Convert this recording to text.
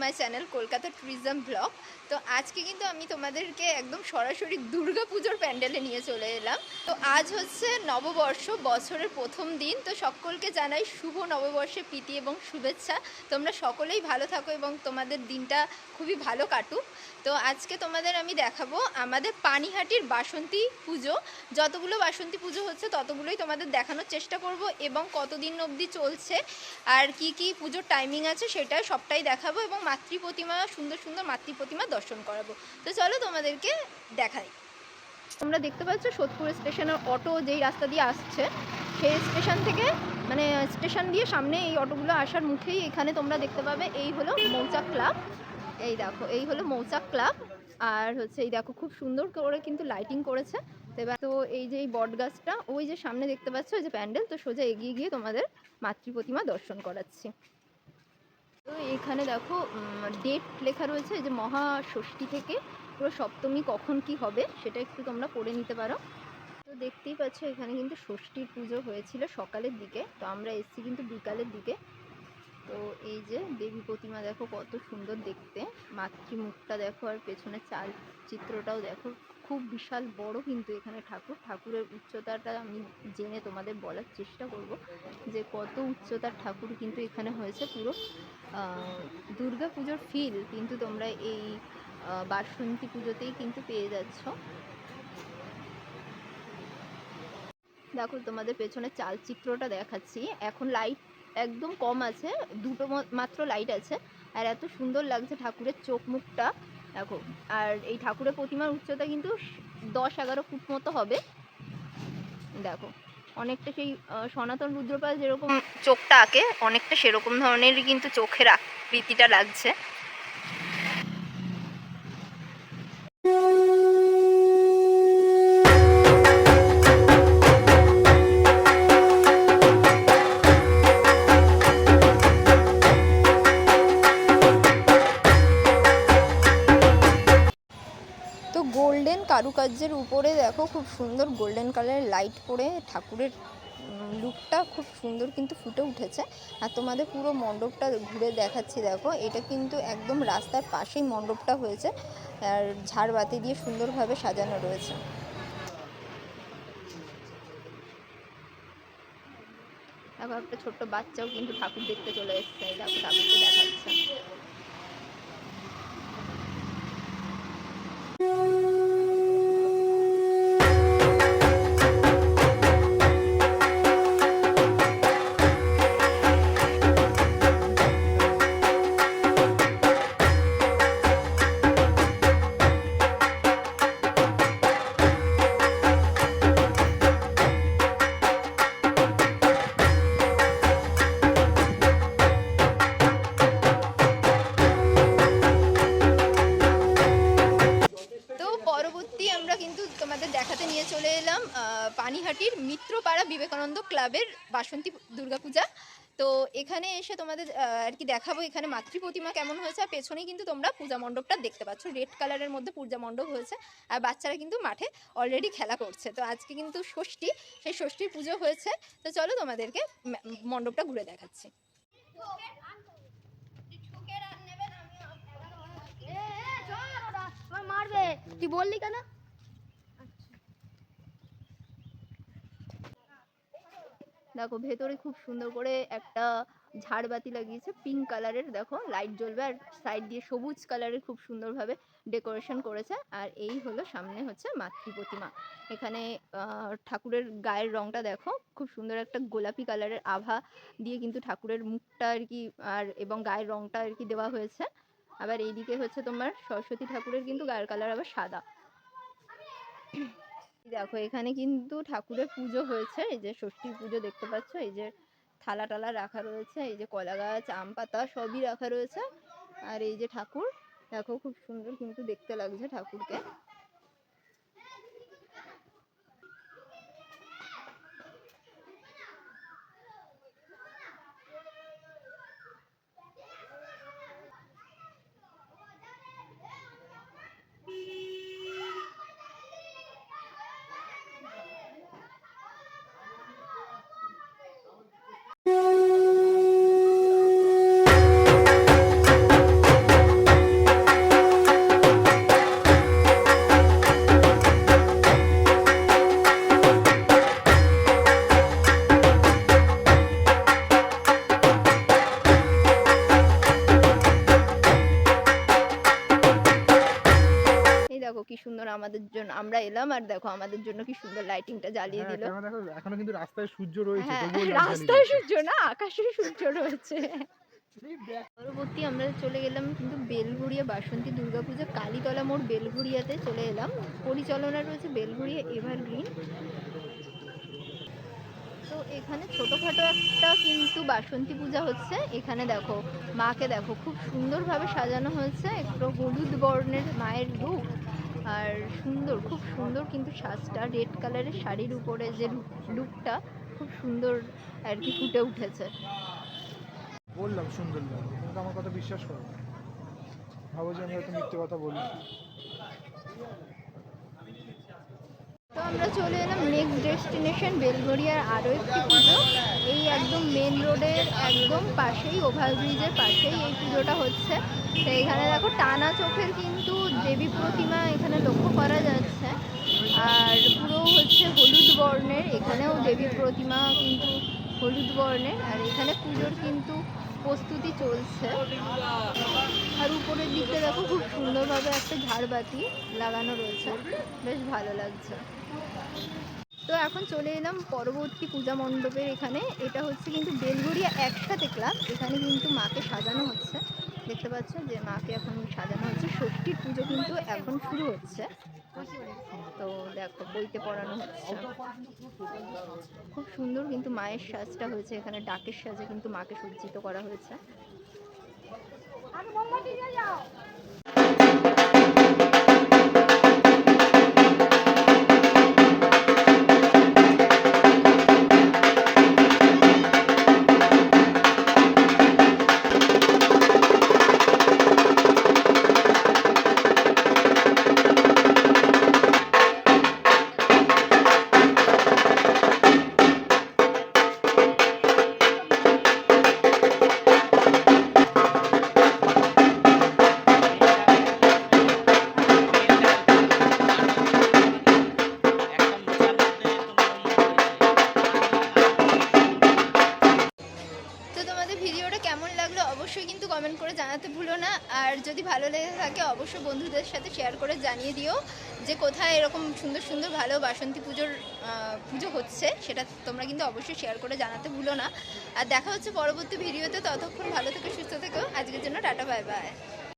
My channel Kolkata tourism blog তো আজকে কিন্তু আমি তোমাদেরকে একদম সরাসরি দুর্গা পুজোর প্যান্ডেলে নিয়ে চলে এলাম। তো আজ হচ্ছে নববর্ষ, বছরের প্রথম দিন। তো সকলকে জানাই শুভ নববর্ষে প্রীতি এবং শুভেচ্ছা। তোমরা সকলেই ভালো থাকো এবং তোমাদের দিনটা খুবই ভালো কাটুক। তো আজকে তোমাদের আমি দেখাবো আমাদের পানিহাটির বাসন্তী পুজো। যতগুলো বাসন্তী পুজো হচ্ছে, ততগুলোই তোমাদের দেখানোর চেষ্টা করব এবং কতদিন অবধি চলছে, আর কি কি পুজোর টাইমিং আছে সেটা সবটাই দেখাবো এবং মাতৃ প্রতিমা সুন্দর সুন্দর মাতৃ প্রতিমা দর্শন করাবো। তো চলো তোমাদেরকে দেখাই। তোমরা দেখতে পাচ্ছ সোদপুর স্টেশনের অটো যেই রাস্তা দিয়ে আসছে, সেই স্টেশন থেকে মানে স্টেশন দিয়ে সামনে এই অটোগুলো আসার মুখেই এখানে তোমরা দেখতে পাবে, এই হলো মৌচাক ক্লাব। এই দেখো, এই হলো মৌচাক ক্লাব। আর হচ্ছে এই দেখো, খুব সুন্দর করে কিন্তু লাইটিং করেছে। এবার তো এই যে এই বট গাছটা, ওই যে সামনে দেখতে পাচ্ছ, ওই যে প্যান্ডেল, তো সোজা এগিয়ে গিয়ে তোমাদের মাতৃ প্রতিমা দর্শন করাচ্ছি। তো এখানে দেখো ডেট লেখা রয়েছে যে মহা ষষ্ঠী থেকে পুরো সপ্তমী কখন কি হবে সেটা একটু তোমরা পড়ে নিতে পারো। তো দেখতেই পাচ্ছ, এখানে কিন্তু ষষ্ঠীর পুজো হয়েছিল সকালের দিকে, তো আমরা এসেছি কিন্তু বিকালের দিকে। তো এই যে দেবী প্রতিমা দেখো, কত সুন্দর দেখতে। মাতৃমুখটা দেখো, আর পেছনে চাল চিত্রটাও দেখো খুব বিশাল বড় কিন্তু এখানে ঠাকুর। ঠাকুরের উচ্চতাটা আমি জেনে তোমাদের বলার চেষ্টা করব যে কত উচ্চতার ঠাকুর কিন্তু এখানে হয়েছে পুরো। দুর্গা পুজোর ফিল কিন্তু তোমরা এই বাসন্তী পুজোতেই কিন্তু পেয়ে যাচ্ছ। দেখো তোমাদের পেছনে চালচিত্রটা দেখাচ্ছি। এখন লাইট একদম কম আছে, দুটো মাত্র লাইট আছে। আর এত সুন্দর লাগছে ঠাকুরের চোখ মুখটা। দেখো, আর এই ঠাকুরের প্রতিমার উচ্চতা কিন্তু দশ এগারো ফুট মতো হবে। দেখো, অনেকটা সেই সনাতন রুদ্রপাল যেরকম চোখটা আঁকে, অনেকটা সেরকম ধরনেরই কিন্তু চোখের আকৃতিটা লাগছে। কারুকার্যের উপরে দেখো খুব সুন্দর গোল্ডেন কালারের লাইট পরে ঠাকুরের লুকটা খুব সুন্দর কিন্তু ফুটে উঠেছে। আর তোমাদের পুরো মণ্ডপটা ঘুরে দেখাচ্ছি দেখো, এটা কিন্তু একদম রাস্তার পাশেই মণ্ডপটা হয়েছে। আর ঝাড়বাতি দিয়ে সুন্দরভাবে সাজানো রয়েছে। দেখো একটা ছোট্ট বাচ্চাও কিন্তু ঠাকুর দেখতে চলে এসছে দেখো ঠাকুরকে দেখাচ্ছে। ক্লাবের বাসন্তী দুর্গাপূজা। তো এখানে এসে তোমাদের আর কি দেখাবো এখানে মাতৃ প্রতিমা কেমন হয়েছে, আর পেছনেই কিন্তু তোমরা পূজা মণ্ডপটা দেখতে পাচ্ছ। রেড কালারের মধ্যে পূজা মণ্ডপ হয়েছে, আর বাচ্চারা কিন্তু মাঠে অলরেডি খেলা করছে। তো আজকে কিন্তু ষষ্ঠী, সেই ষষ্ঠীর পুজো হয়েছে। তো চলো তোমাদেরকে মণ্ডপটা ঘুরে দেখাচ্ছি। তুই বললি কেন? দেখো ভেতরে খুব সুন্দর করে একটা ঝাড়বাতি লাগিয়েছে পিঙ্ক কালারের দেখো লাইট জ্বলবে আর সাইড দিয়ে সবুজ কালারের খুব সুন্দরভাবে ডেকোরেশন করেছে আর এই হলো সামনে হচ্ছে মাতৃ প্রতিমা। এখানে ঠাকুরের গায়ের রংটা দেখো, খুব সুন্দর একটা গোলাপি কালারের আভা দিয়ে কিন্তু ঠাকুরের মুখটা আর কি, আর এবং গায়ের রংটা আর কি দেওয়া হয়েছে। আবার এইদিকে হচ্ছে তোমার সরস্বতী ঠাকুরের কিন্তু গায়ের কালার আবার সাদা। দেখো, এখানে কিন্তু ঠাকুরের পুজো হয়েছে। এই যে ষষ্ঠী পুজো দেখতে পাচ্ছ? এই যে থালা টালা রাখা রয়েছে, এই যে কলা গাছ, আম পাতা সবই রাখা রয়েছে। আর এই যে ঠাকুর, দেখো খুব সুন্দর কিন্তু দেখতে লাগছে ঠাকুরকে। আমাদের জন্য আমরা এলাম আর দেখো আমাদের জন্য কি সুন্দর লাইটিংটা জ্বালিয়ে হ্যাঁ, দিল। দেখো এখনও কিন্তু রাস্তায় সূর্য রয়েছে হ্যাঁ রাস্তায় সূর্য না আকাশে সূর্য রয়েছে। পরবর্তী আমরা চলে গেলাম কিন্তু বেলঘড়িয়া বাসন্তী দুর্গাপূজা কালীতলা মোড় বেলঘড়িয়াতে চলে এলাম। পরিচালনা রয়েছে বেলঘড়িয়া এভারগ্রিন। তো এখানে ছোটোখাটো একটা কিন্তু বাসন্তী পূজা হচ্ছে। এখানে দেখো মাকে দেখো খুব সুন্দরভাবে সাজানো হয়েছে। একটু হলুদ বর্ণের মায়ের রূপ। আর সুন্দর খুব সুন্দর কিন্তু সাজটা। রেড কালারের শাড়ির উপরে যে লুকটা খুব সুন্দর আর কি ফুটে উঠেছে। বললাম সুন্দর লাগে কিন্তু আমার কথা বিশ্বাস করো। ভাবো যে আমি হয়তো মিথ্যে কথা বলি। তো আমরা চলে এলাম নেক্সট ডেস্টিনেশন বেলঘরিয়ার আরও একটি পুজো। এই একদম মেন রোডের একদম পাশেই ওভারব্রিজের পাশেই এই পুজোটা হচ্ছে। এখানে দেখো টানা চোখের কিন্তু দেবী প্রতিমা এখানে লক্ষ্য করা যাচ্ছে। আর পুরো হচ্ছে হলুদ বর্ণের, এখানেও দেবী প্রতিমা কিন্তু হলুদ বর্ণের। আর এখানে পুজোর কিন্তু প্রস্তুতি চলছে। আর উপরের দিকটা দেখো খুব সুন্দরভাবে একটা ঝাড়বাতি লাগানো রয়েছে। বেশ ভালো লাগছে। তো এখন চলে এলাম পরবর্তী পূজা মণ্ডপের এখানে। এটা হচ্ছে কিন্তু বেলগড়িয়া একসাথে ক্লাব। এখানে কিন্তু মাকে সাজানো হচ্ছে। দেখতে পাচ্ছ যে মাকে এখন সাজানো হচ্ছে। ষষ্ঠীর পুজো কিন্তু এখন শুরু হচ্ছে। তো দেখো, বইতে পড়ানো হচ্ছে। খুব সুন্দর কিন্তু মায়ের সাজটা হয়েছে। এখানে ডাকের সাজে কিন্তু মাকে সজ্জিত করা হয়েছে। ভুলো না। আর যদি ভালো লেগে থাকে, অবশ্যই বন্ধুদের সাথে শেয়ার করে জানিয়ে দিও যে কোথায় এরকম সুন্দর সুন্দর ভালো বাসন্তী পুজোর পুজো হচ্ছে। সেটা তোমরা কিন্তু অবশ্যই শেয়ার করে জানাতে ভুলো না। আর দেখা হচ্ছে পরবর্তী ভিডিওতে ততক্ষণ ভালো থেকে, সুস্থ থেকো। আজকের জন্য টাটা বাই বাই